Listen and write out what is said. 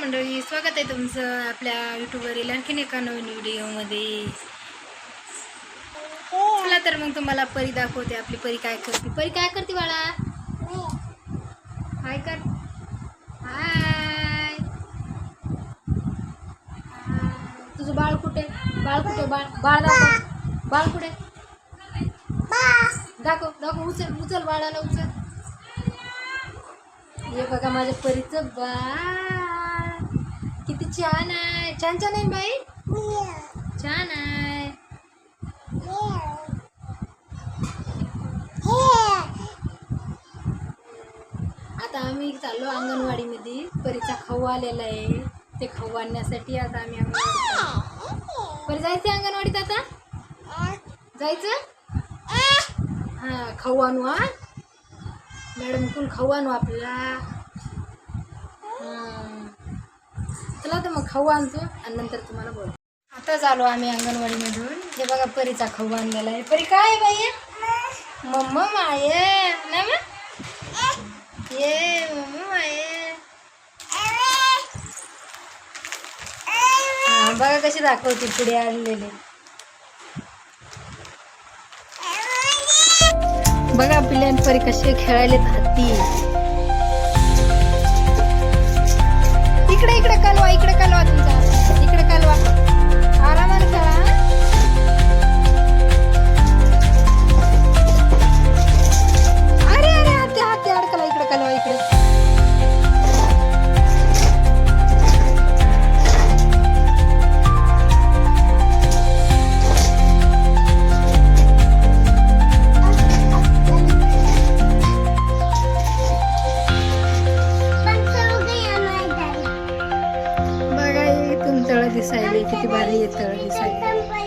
मंडळी स्वागत आहे तुमचं आपल्या युट्यूबवरील आणखीन एका नवीन व्हिडिओमध्ये. चला तर मग तुम्हाला परी दाखवते आपली परी काय करते. परी काय करते बाळा? हाय कर. हाय तुझं बाळ कुठे? बाळ कुठे? बाळ बाळ दाखव. बाळ कुठे? दाखव दाखव उचल उचल बाळाला उचल. हे बघा माझ्या परीचं किती छान आहे. छान छान आहे बाई? छान आहे. आता आम्ही चाललो अंगणवाडीमध्ये. परीचा खाऊ आलेला आहे. ते खाऊ आणण्यासाठी आता आम्ही अंगणवाडीत परी जायचं अंगणवाडीत आता? जायचं? हा खाऊ आणू हा. मॅडम कोण खाऊ आणू आपल्याला हं. चला तर मग खाऊ आणतो आणि नंतर तुम्हाला बोल आता चालो आम्ही अंगणवाडीमधून. हे बघा परीचा खाऊ आणलेला आहे. परी काय बाई? मम्मा माये. ना ये मम्मा माये. बघा कशी दाखवते पुढे आणलेले. बघा पिल्यान परी कसे खेळायले हाती इकडे इकडे कालवा इकडे कालवा तुमचा. इकडे कालवा. बघा हे तुम तळ दिसायले किती भारी आहे तळ दिसायले